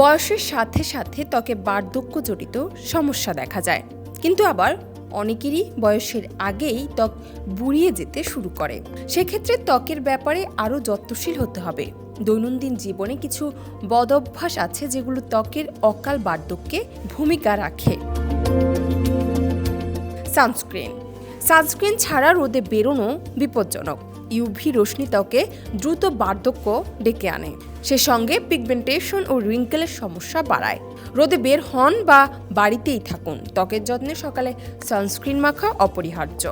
বয়সের সাথে সাথে ত্বকে বার্ধক্য জড়িত সমস্যা দেখা যায়। কিন্তু আবার অনেকেরই বয়সের আগেই ত্বক বুড়িয়ে যেতে শুরু করে। সেক্ষেত্রে ত্বকের ব্যাপারে আরও যত্নশীল হতে হবে। দৈনন্দিন জীবনে কিছু বদভ্যাস আছে যেগুলো ত্বকের অকাল বার্ধক্যে ভূমিকা রাখে। সানস্ক্রিন। সানস্ক্রিন ছাড়া রোদে বেরোনো বিপজ্জনক। ইউভি রশ্মি ত্বকে দ্রুত বার্ধক্য ডেকে আনে। সে সঙ্গে পিগমেন্টেশন ও রিঙ্কেলের সমস্যা বাড়ায়। রোদে বের হন বা বাড়িতেই থাকুন। ত্বকের যত্নে সকালে সানস্ক্রিন মাখা অপরিহার্য।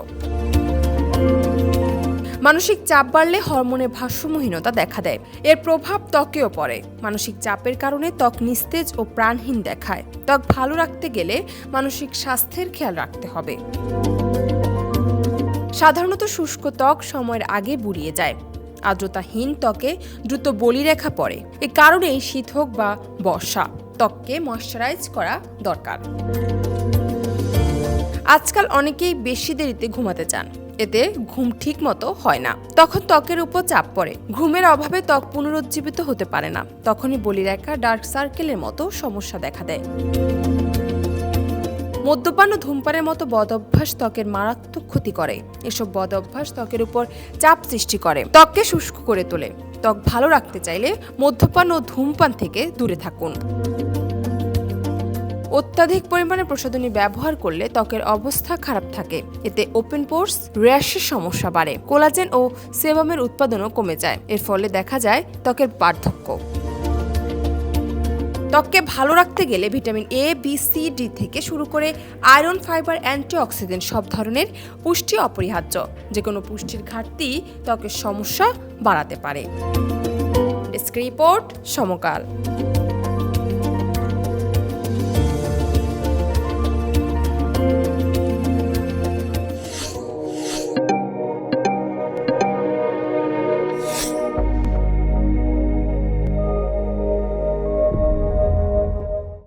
মানসিক চাপ বাড়লে হরমোনের ভারসাম্যহীনতা দেখা দেয়। এর প্রভাব ত্বকেও পড়ে। মানসিক চাপের কারণে ত্বক নিস্তেজ ও প্রাণহীন দেখায়। ত্বক ভালো রাখতে গেলে মানসিক স্বাস্থ্যের খেয়াল রাখতে হবে। সাধারণত শুষ্ক ত্বক সময়ের আগে বুড়িয়ে যায়। আর্দ্রতাহীন ত্বকে দ্রুত বলিরেখা পড়ে। এ কারণেই শীত হোক বা বর্ষা, ত্বককে ময়শ্চারাইজ করা দরকার। আজকাল অনেকেই বেশি দেরিতে ঘুমাতে চান। এতে ঘুম ঠিক মতো হয় না। তখন ত্বকের উপর চাপ পড়ে। ঘুমের অভাবে ত্বক পুনরুজ্জীবিত হতে পারে না। তখনই বলিরেখা, ডার্ক সার্কেলের মতো সমস্যা দেখা দেয়। মদ্যপান ও ধূমপানের মতো বদ অভ্যাস ত্বকের মারাত্মক ক্ষতি করে। এসব বদ অভ্যাস ত্বকের উপর চাপ সৃষ্টি করে। ত্বককে শুষ্ক করে তোলে। ত্বক ভালো রাখতে চাইলে মদ্যপান ও ধূমপান থেকে দূরে থাকুন। অত্যাধিক পরিমাণে প্রসাধনী ব্যবহার করলে ত্বকের অবস্থা খারাপ থাকে। এতে ওপেন পোর্স, র্যাশের সমস্যা বাড়ে। কোলাজেন ও সেবামের উৎপাদনও কমে যায়। এর ফলে দেখা যায় ত্বকের পার্থক্য ত্বককে ভালো রাখতে গেলে vitamin A B C D থেকে শুরু করে আয়রন, ফাইবার, অ্যান্টিঅক্সিডেন্ট সব ধরনের পুষ্টি অপরিহার্য। যে কোনো পুষ্টির ঘাটতি ত্বকের সমস্যা বাড়াতে পারে। Desk report Samakal.